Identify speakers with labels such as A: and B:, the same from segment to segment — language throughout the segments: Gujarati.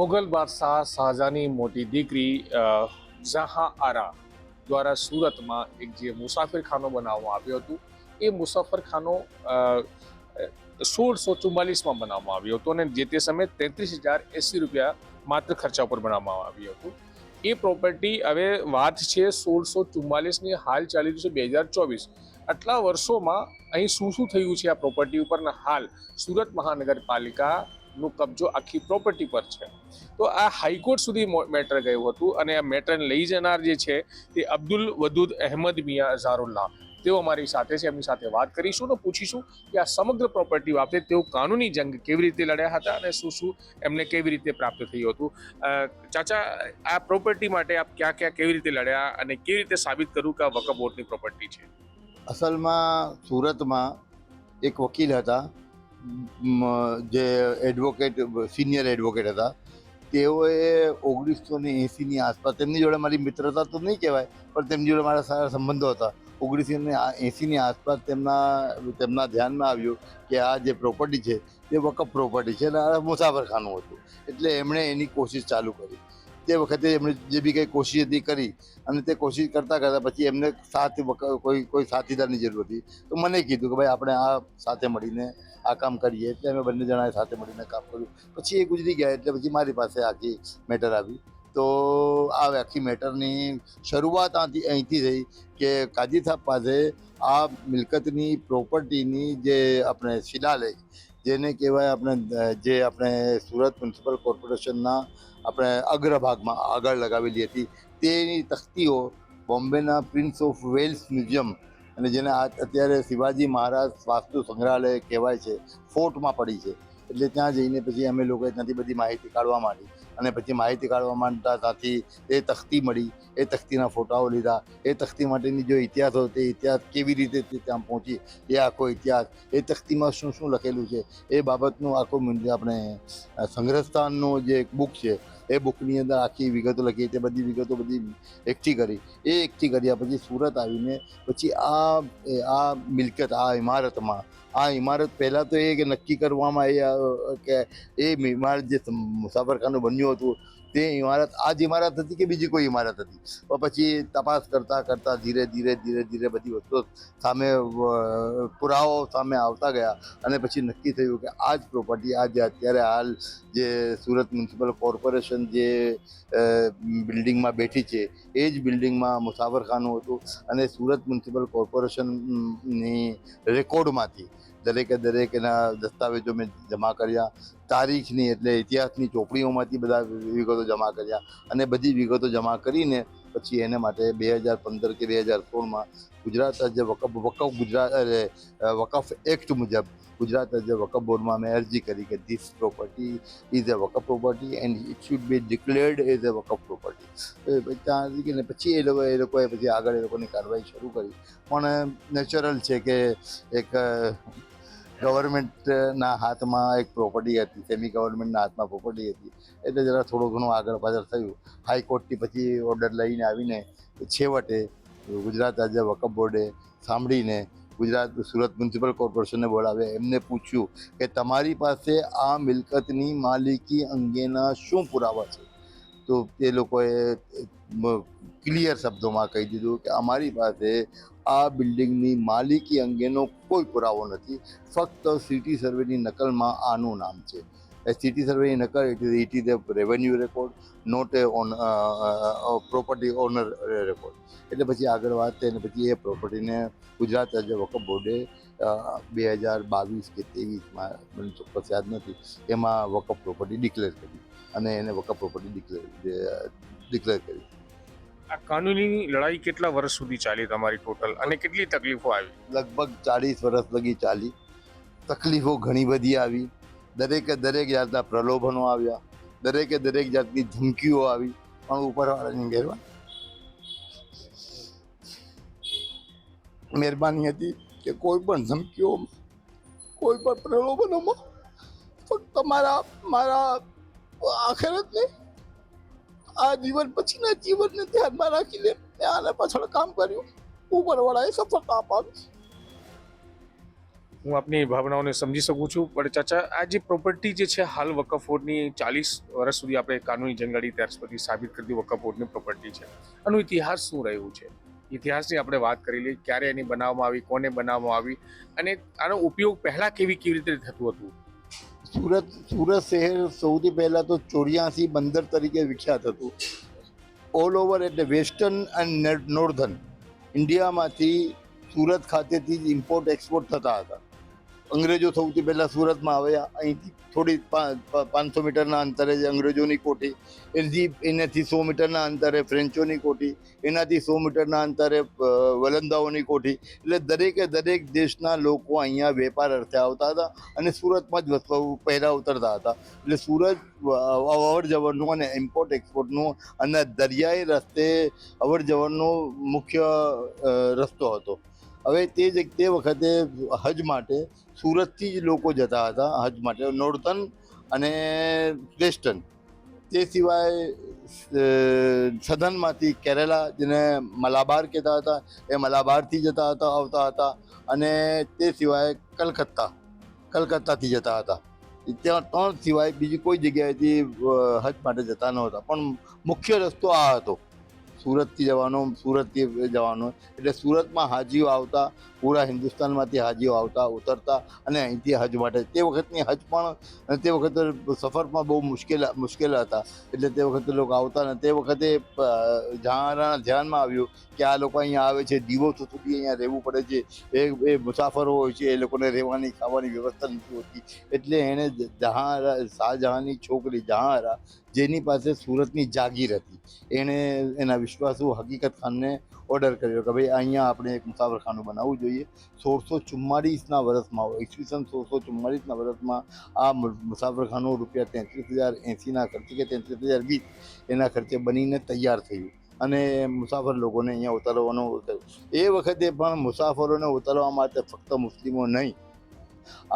A: મુઘલ બાદશાહ શાહજહાની મોટી દીકરી જહાં આરા દ્વારા સુરતમાં એક જે મુસાફરખાનો બનાવવામાં આવ્યું હતું, એ મુસાફરખાનો સોળસો ચુમ્માલીસમાં બનાવવામાં આવ્યું હતું અને જે તે સમયે તેત્રીસ હજાર એંસી રૂપિયા માત્ર ખર્ચા ઉપર બનાવવામાં આવ્યું હતું. એ પ્રોપર્ટી હવે વાત છે સોળસો ચુમ્માલીસની, હાલ ચાલી રહ્યું છે બે હજાર ચોવીસ. આટલા વર્ષોમાં અહીં શું શું થયું છે આ પ્રોપર્ટી ઉપર ને હાલ સુરત મહાનગરપાલિકાનો કબજો આખી પ્રોપર્ટી પર છે. તો આ હાઈકોર્ટ સુધી મેટર ગયું હતું અને આ મેટરને લઈ જનાર જે છે તે અબ્દુલ વદુદ અહેમદ મિયા ઝારુલ્લાહ તેઓ અમારી સાથે છે, એમની સાથે વાત કરીશું તો પૂછીશું કે આ સમગ્ર પ્રોપર્ટી બાબતે તેઓ કાનૂની જંગ કેવી રીતે લડ્યા હતા અને શું શું એમને કેવી રીતે પ્રાપ્ત થયું હતું. ચાચા, આ પ્રોપર્ટી માટે આપ ક્યાં ક્યાં કેવી રીતે લડ્યા અને કેવી રીતે સાબિત કર્યું કે આ વકફ બોર્ડની પ્રોપર્ટી છે?
B: અસલમાં સુરતમાં એક વકીલ હતા જે એડવોકેટ સિનિયર એડવોકેટ હતા, તેઓએ ઓગણીસો ને એંસીની આસપાસ, તેમની જોડે મારી મિત્રતા તો નહીં કહેવાય, પણ તેમની જોડે મારા સારા સંબંધો હતા. ઓગણીસો ને એંસીની આસપાસ તેમના તેમના ધ્યાનમાં આવ્યું કે આ જે પ્રોપર્ટી છે, તે વકફ પ્રોપર્ટી છે અને આ મુસાફરખાનું હતું. એટલે એમણે એની કોશિશ ચાલુ કરી. તે વખતે એમણે જે બી કંઈ કોશિશ હતી કરી અને તે કોશિશ કરતાં કરતાં પછી એમને સાથ કોઈ કોઈ સાથીદારની જરૂર હતી. તો મને કીધું કે ભાઈ આપણે આ સાથે મળીને આ કામ કરીએ. એટલે અમે બંને જણાએ સાથે મળીને કામ કર્યું. પછી એ ગુજરી ગયા એટલે પછી મારી પાસે આખી મેટર આવી. તો આ આખી મેટરની શરૂઆત આથી, અહીંથી થઈ કે કાજી સાહેબ પાસે આ મિલકતની પ્રોપર્ટીની જે આપણે શિલાલેખ જેને કહેવાય આપણે જે આપણે સુરત મ્યુનિસિપલ કોર્પોરેશનના આપણે અગ્રભાગમાં આગળ લગાવેલી હતી, તેની તખ્તીઓ બોમ્બેના પ્રિન્સ ઓફ વેલ્સ મ્યુઝિયમ અને જેને અત્યારે શિવાજી મહારાજ વાસ્તુ સંગ્રહાલય કહેવાય છે, ફોર્ટમાં પડી છે. એટલે ત્યાં જઈને પછી અમે લોકોએ ત્યાંથી બધી માહિતી કાઢવા માંડી. અને પછી માહિતી કાઢવા માંડતા ત્યાંથી એ તખ્તી મળી, એ તખ્તીના ફોટાઓ લીધા, એ તખ્તી માટેની જો ઇતિહાસ હોય તે ઇતિહાસ કેવી રીતે તે ત્યાં પહોંચી, એ આખો ઇતિહાસ, એ તખ્તીમાં શું શું લખેલું છે, એ બાબતનું આખું આપણે સંગ્રહસ્થાનનો જે એક બુક છે એ બુકની અંદર આખી વિગતો લખી, તે બધી વિગતો બધી એકઠી કરી. એ એકઠી કર્યા પછી સુરત આવીને પછી આ આ મિલકત, આ ઇમારતમાં, આ ઇમારત પહેલાં તો એ કે નક્કી કરવામાં એ કે એ ઇમારત જે મુસાફરખાનું બન્યું હતું તે ઇમારત આ જ ઇમારત હતી કે બીજી કોઈ ઇમારત હતી? પછી તપાસ કરતાં કરતાં ધીરે ધીરે ધીરે ધીરે બધી વસ્તુઓ સામે પુરાવો સામે આવતા ગયા અને પછી નક્કી થયું કે આ જ પ્રોપર્ટી આ જે અત્યારે હાલ જે સુરત મ્યુનિસિપલ કોર્પોરેશન જે બિલ્ડિંગમાં બેઠી છે, એ જ બિલ્ડિંગમાં મુસાફરખાનું હતું અને સુરત મ્યુનિસિપલ કોર્પોરેશનની રેકોર્ડમાંથી દરેકે દરેક એના દસ્તાવેજો મેં જમા કર્યા, તારીખની એટલે ઇતિહાસની ચોપડીઓમાંથી બધા વિગતો જમા કર્યા અને બધી વિગતો જમા કરીને પછી એને માટે બે હજાર પંદર કે બે હજાર સોળમાં ગુજરાત રાજ્ય વકફ વકફ ગુજરાત વકફ એક્ટ મુજબ ગુજરાત રાજ્ય વકફ બોર્ડમાં મેં અરજી કરી કે this property is a waqf property and it should be declared as a waqf property ત્યાં અરજી પછી એ લોકો, એ લોકોએ પછી આગળ એ લોકોની કાર્યવાહી શરૂ કરી. પણ નેચરલ છે કે એક ગવર્મેન્ટના હાથમાં એક પ્રોપર્ટી હતી સેમી ગવર્મેન્ટના હાથમાં પ્રોપર્ટી હતી. એટલે જરા થોડું ઘણું આગળ પાછળ થયું. હાઈકોર્ટથી પછી ઓર્ડર લઈને આવીને છેવટે ગુજરાત રાજ્ય વકફ બોર્ડે સાંભળીને ગુજરાત સુરત મ્યુનિસિપલ કોર્પોરેશનને બોલાવ્યા એમને પૂછ્યું કે તમારી પાસે આ મિલકતની માલિકી અંગેના શું પુરાવા છે? તો તે લોકોએ ક્લિયર શબ્દોમાં કહી દીધું કે અમારી પાસે આ બિલ્ડિંગની માલિકી અંગેનો કોઈ પુરાવો નથી. ફક્ત સિટી સર્વેની નકલમાં આનું નામ છે. એ સિટી સર્વેની નકલ it is it is a revenue record not a own property owner record એટલે પછી આગળ વાત થઈ અને પછી એ પ્રોપર્ટીને ગુજરાત રાજ્ય વકફ બોર્ડે બે હજાર બાવીસ કે ત્રેવીસમાં મને ચોક્કસ યાદ નથી, એમાં વકફ પ્રોપર્ટી ડિક્લેર કરી અને એને વકફ પ્રોપર્ટી ડિક્લેર ડિક્લેર કરી.
A: આ કાનૂની લડાઈ કેટલા વર્ષ સુધી ચાલી તમારી ટોટલ અને કેટલી તકલીફો આવી?
B: લગભગ ચાળીસ વર્ષ લગી ચાલી. તકલીફો ઘણી બધી આવી. દરેકે દરેક જાતના પ્રલોભનો આવ્યા. દરેકે દરેક જાતની ધમકીઓ આવી. પણ ઉપરવાળાની મહેરબાની. મહેરબાની હતી કે કોઈ પણ ધમકીઓ, કોઈ પણ પ્રલોભનોમાં. ફક્ત મારા મારા આખરતને આ જીવન પછીના જીવનને ધ્યાનમાં રાખીને મેં આના પાછળ કામ કર્યું. ઉપરવાળાએ સફળતા અપાવી
A: હું આપની ભાવનાઓને સમજી શકું છું, પણ ચાચા, આ જે પ્રોપર્ટી જે છે હાલ વકફ બોર્ડની ચાલીસ વર્ષ સુધી આપણે કાનૂની જંગાડી ત્યાર સુધી સાબિત કરતી વકફ બોર્ડની પ્રોપર્ટી છે. આનો ઇતિહાસ શું રહ્યું છે? ઇતિહાસની આપણે વાત કરી લઈએ, ક્યારે એની બનાવવામાં આવી, કોને બનાવવામાં આવી, અને આનો ઉપયોગ પહેલાં કેવી કેવી રીતે થતું હતું?
B: સુરત સુરત શહેર સૌથી પહેલાં તો ચોર્યાસી બંદર તરીકે વિખ્યાત હતું. ઓલ ઓવર એટલે વેસ્ટર્ન એન્ડ નોર્ધન ઇન્ડિયામાંથી સુરત ખાતેથી જ ઇમ્પોર્ટ એક્સપોર્ટ થતા હતા. અંગ્રેજો સૌથી પહેલાં સુરતમાં આવ્યા અહીંથી થોડી પાંચસો મીટરના અંતરે જ અંગ્રેજોની કોઠી એથી એનાથી સો મીટરના અંતરે ફ્રેન્ચોની કોઠી, એનાથી સો મીટરના અંતરે વલંદાઓની કોઠી. એટલે દરેકે દરેક દેશના લોકો અહીંયા વેપાર અર્થે આવતા હતા અને સુરતમાં જ વસ્તુ પહેલા ઉતરતા હતા. એટલે સુરત અવર જવરનું અને ઇમ્પોર્ટ એક્સપોર્ટનું અને દરિયાઈ રસ્તે અવર જવરનો મુખ્ય રસ્તો હતો. હવે તે જ તે વખતે હજ માટે સુરતથી જ લોકો જતા હતા, હજ માટે નોર્થન અને વેસ્ટર્ન. તે સિવાય સધનમાંથી કેરેલા જેને મલાબાર કહેતા હતા, એ મલાબારથી જતા હતા, આવતા હતા અને તે સિવાય કલકત્તા, કલકત્તાથી જતા હતા. ત્યાં ત્રણ સિવાય બીજી કોઈ જગ્યાએથી હજ માટે જતા નહોતા. પણ મુખ્ય રસ્તો આ હતો. સુરતથી જવાનો સુરતથી જવાનો. એટલે સુરતમાં હાજીઓ આવતા, પૂરા હિન્દુસ્તાનમાંથી હાજીઓ આવતા, ઉતરતા અને અહીંથી હજ માટે. તે વખતની હજ પણ, તે વખતે સફરમાં બહુ મુશ્કેલ મુશ્કેલ હતા. એટલે તે વખતે લોકો આવતા ને તે વખતે જહાંરાના ધ્યાનમાં આવ્યું કે આ લોકો અહીંયા આવે છે. દિવસો સુધી અહીંયા રહેવું પડે છે. એ એ મુસાફરો હોય છે, એ લોકોને રહેવાની, ખાવાની વ્યવસ્થા નથી હોતી. એટલે એણે જહાં શાહજહાંની છોકરી જહાંરા જેની પાસે સુરતની જાગીર હતી. એણે એના વિશ્વાસુ હકીકત ખાનને ઓર્ડર કર્યો કે ભાઈ અહીંયા આપણે એક મુસાફરખાનું બનાવવું જોઈએ. સોળસો ચુમ્માળીસના વર્ષમાં ઈસવીસન સોળસો ચુમ્માળીસના વર્ષમાં આ મુસાફરખાનું રૂપિયા તેત્રીસ હજાર એંસીના ખર્ચે કે તેત્રીસ હજાર વીસ એના ખર્ચે બનીને તૈયાર થયું. અને મુસાફર લોકોને અહીંયા ઉતારવાનું એ વખતે પણ મુસાફરોને ઉતારવા માટે ફક્ત મુસ્લિમો નહીં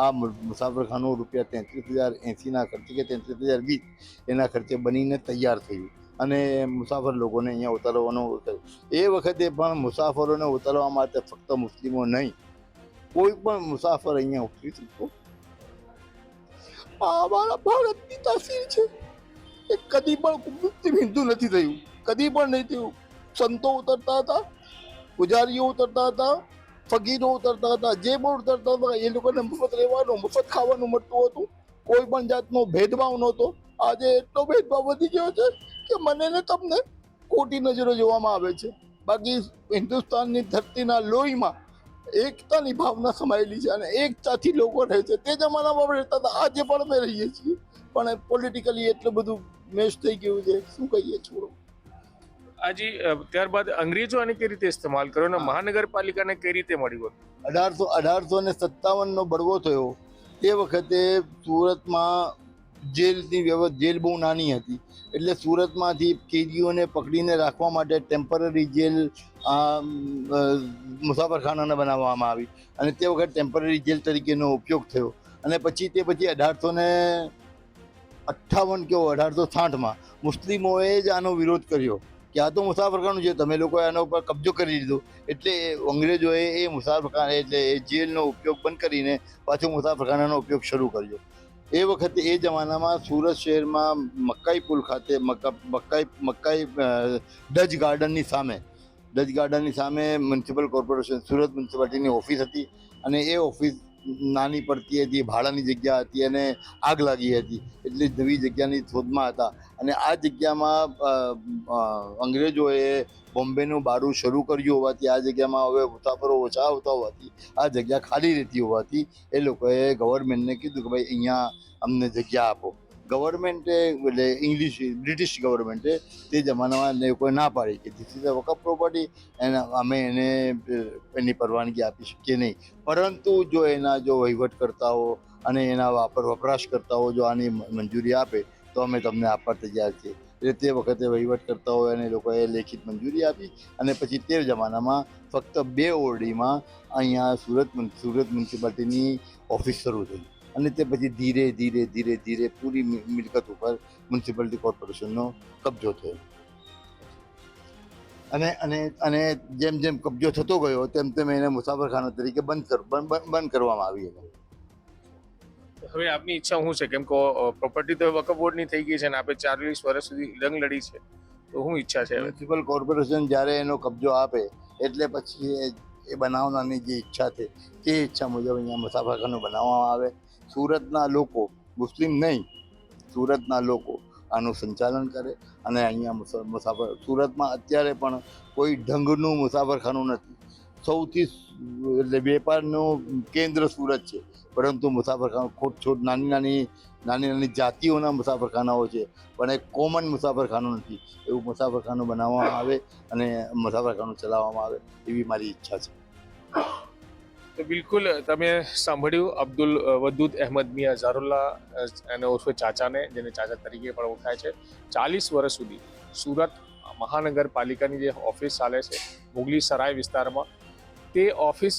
B: આ મુસાફરખાનું રૂપિયા તેત્રીસ હજાર એંસીના ખર્ચે કે તેત્રીસ હજાર વીસ એના ખર્ચે બનીને તૈયાર થયું. અને મુસાફર લોકોને અહીંયા ઉતારવાનું થયું. એ વખતે પણ મુસાફરોને ઉતારવા માટે ફક્ત મુસ્લિમો નહીં, કોઈ પણ મુસાફર અહીંયા ઉતરી શકતો. આ અમારા ભારતની તાસીર છે. એ કદી પણ મુસ્લિમ હિન્દુ નથી થયું. કદી પણ નહીં થયું. સંતો ઉતરતા હતા, પૂજારીઓ ઉતરતા હતા ફકીરો ઉતરતા હતા, જે પણ ઉતરતા હતા, એ લોકોને મફત રહેવાનું, મફત ખાવાનું મળતું હતું. કોઈ પણ જાતનો ભેદભાવ નહોતો. આજે એટલો ભેદભાવ વધી ગયો છે કે મને ને તમને ખોટી નજરો જોવામાં આવે છે. બાકી હિન્દુસ્તાનની ધરતીના લોહીમાં એકતાની ભાવના સમાયેલી છે અને એકતાથી લોકો રહે છે. તે જમાનામાં આપણે રહેતા હતા. આજે પણ અમે રહીએ છીએ. પણ પોલિટિકલી એટલું બધું મેચ થઈ ગયું છે. શું કહીએ છોડો.
A: આજે ત્યારબાદ અંગ્રેજો આને કઈ રીતે ઇસ્તેમાલ કર્યો અને મહાનગરપાલિકાને કઈ રીતે મળ્યું
B: અઢારસો અઢારસો ને સત્તાવનનો બળવો થયો. તે વખતે સુરતમાં જેલની વ્યવસ્થા જેલ બહુ નાની હતી. એટલે સુરતમાંથી કેદીઓને પકડીને રાખવા માટે ટેમ્પરરી જેલ મુસાફરખાનાને બનાવવામાં આવી. અને તે વખત ટેમ્પરરી જેલ તરીકેનો ઉપયોગ થયો. અને પછી તે પછી અઢારસો ને અઠ્ઠાવન કે અઢારસો સાઠમાં મુસ્લિમોએ જ આનો વિરોધ કર્યો. કે આ તો મુસાફરખાનું છે, તમે લોકોએ આના ઉપર કબજો કરી લીધો. એટલે અંગ્રેજોએ એ મુસાફરખાના એટલે એ જેલનો ઉપયોગ બંધ કરીને પાછો મુસાફરખાનાનો ઉપયોગ શરૂ કર્યો. એ વખતે એ જમાનામાં સુરત શહેરમાં મકાઈ પુલ ખાતે મકાઈ મકાઈ ડચ ગાર્ડનની સામે, ડચ ગાર્ડનની સામે મ્યુનિસિપલ કોર્પોરેશન, સુરત મ્યુનિસિપાલિટીની ઓફિસ હતી અને એ ઓફિસ નાની પડતી હતી, ભાડાની જગ્યા હતી અને આગ લાગી હતી. એટલે નવી જગ્યાની શોધમાં હતા. અને આ જગ્યામાં અંગ્રેજોએ બોમ્બેનું બારું શરૂ કર્યું હોવાથી, આ જગ્યામાં હવે મુસાફરો ઓછા આવતા હોવાથી, આ જગ્યા ખાલી રહેતી હોવાથી, એ લોકોએ ગવર્મેન્ટને કીધું કે ભાઈ, અહીંયા અમને જગ્યા આપો. ગવર્મેન્ટે, એટલે ઇંગ્લિશ, બ્રિટિશ ગવર્મેન્ટે તે જમાનામાં એ લોકોએ ના પાડી કે this is a waqf property એને અમે એને, એની પરવાનગી આપી શકીએ નહીં. પરંતુ જો એના જો વહીવટકર્તાઓ અને એના વાપર, વપરાશકર્તાઓ જો આની મંજૂરી આપે, તો અમે તમને આપવા તૈયાર છીએ. એટલે તે વખતે વહીવટકર્તાઓ અને લોકોએ લેખિત મંજૂરી આપી અને પછી તે જમાનામાં ફક્ત બે ઓરડીમાં અહીંયા સુરત સુરત મ્યુનિસિપાલિટીની ઓફિસ શરૂ થઈ. અને તે પછી ધીરે ધીરે ધીરે ધીરે પૂરી મિલકત ઉપર મ્યુનિસિપાલિટી કોર્પોરેશનનો કબજો થયો. અને અને અને જેમ જેમ કબજો થતો ગયો તેમ તેમ એને મુસાફરખાના તરીકે બંધ બંધ કરવામાં આવી હતી
A: હવે આપની ઈચ્છા શું છે? કેમ કે પ્રોપર્ટી તો વકફ બોર્ડની થઈ ગઈ છે ને આપણે ચાલીસ વર્ષ સુધી જંગ લડી છે. તો શું ઈચ્છા છે
B: મ્યુનિસિપલ કોર્પોરેશન જ્યારે એનો કબજો આપે એટલે પછી એ એ બનાવવાની જે ઈચ્છા છે તે ઈચ્છા મુજબ અહીંયા મુસાફરખાનું બનાવવામાં આવે. સુરતના લોકો, મુસ્લિમ નહીં, સુરતના લોકો આનું સંચાલન કરે અને અહીંયા મુસાફર, સુરતમાં અત્યારે પણ કોઈ ઢંગનું મુસાફરખાનું નથી. સૌથી એટલે વેપારનું કેન્દ્ર સુરત છે, પરંતુ મુસાફરખાનું ખોટ છોટ નાની નાની નાની નાની જાતિઓના મુસાફરખાનાઓ છે, પણ એક કોમન મુસાફરખાનું નથી. એવું મુસાફરખાનું બનાવવામાં આવે અને મુસાફરખાનું ચલાવવામાં આવે એવી મારી ઈચ્છા છે.
A: તો બિલકુલ, તમે સાંભળ્યું અબ્દુલ વદુદ અહેમદ મિયા ઝારુલ્લા એને ઉર્ફે ચાચાને, જેને ચાચા તરીકે પણ ઓળખાય છે. ચાલીસ વર્ષ સુધી સુરત મહાનગરપાલિકાની જે ઓફિસ ચાલે છે, મુગલી સરાય વિસ્તારમાં, તે ઓફિસ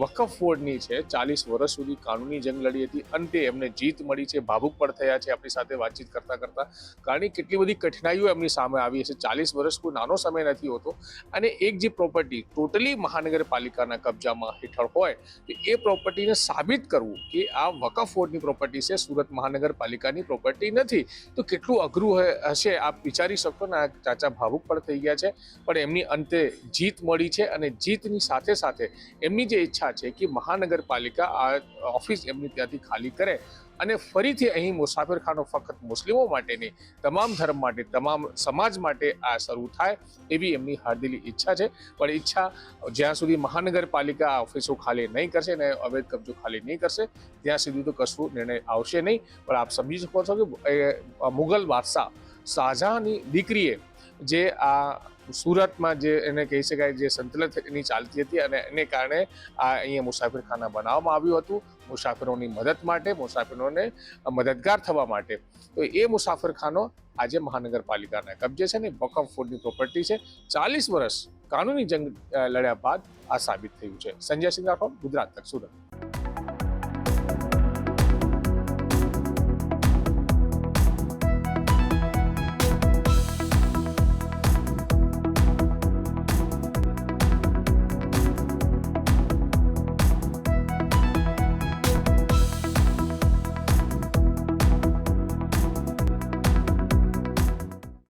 A: વકફ બોર્ડની છે, ચાલીસ વર્ષ સુધી કાનૂની જંગ લડી હતી, અંતે એમને જીત મળી છે, ભાવુક પણ થયા છે આપણી સાથે વાતચીત કરતાં કરતાં. કારણ કે કેટલી બધી કઠિનાઈઓ એમની સામે આવી હશે. ચાલીસ વર્ષ કોઈ નાનો સમય નથી હોતો. અને એક જે પ્રોપર્ટી ટોટલી મહાનગરપાલિકાના કબજામાં હેઠળ હોય, તો એ પ્રોપર્ટીને સાબિત કરવું કે આ વકફ બોર્ડની પ્રોપર્ટી છે, સુરત મહાનગરપાલિકાની પ્રોપર્ટી નથી. તો કેટલું અઘરું હશે આપ વિચારી શકો ને? આ ચાચા ભાવુક પણ થઈ ગયા છે. પણ એમની અંતે જીત મળી છે અને જીતની સાથે સાથે એમની જે ઈચ્છા છે કે મહાનગરપાલિકા આ ઓફિસ એમની ત્યાંથી ખાલી કરે અને ફરીથી અહીં મુસાફરખાનો ફક્ત મુસ્લિમો માટે નહીં, તમામ ધર્મ માટે, તમામ સમાજ માટે આ શરૂ થાય એવી એમની હાર્દિલી ઈચ્છા છે. પણ ઈચ્છા જ્યાં સુધી મહાનગરપાલિકા આ ઓફિસો ખાલી નહીં કરશે અને અવૈધ કબજો ખાલી નહીં કરશે, ત્યાં સુધી તો કશું નિર્ણય આવશે નહીં. પણ આપ સમજી શકો છો કે મુગલ બાદશાહ શાહજહાંની દીકરીએ જે આ સુરતમાં જે એને કહી શકાય જે સંતલનની ચાલતી હતી અને એને કારણે આ અહીંયા મુસાફરખાના બનાવવામાં આવ્યું હતું, મુસાફરોની મદદ માટે, મુસાફરોને મદદગાર થવા માટે. તો એ મુસાફરખાનો આજે મહાનગરપાલિકાના કબજે છે ને વકફ ફૂડની પ્રોપર્ટી છે. ચાલીસ વર્ષ કાનૂની જંગ લડ્યા બાદ આ સાબિત થયું છે. સંજય સિંહ રાઠોડ, ગુજરાત તક સુરત.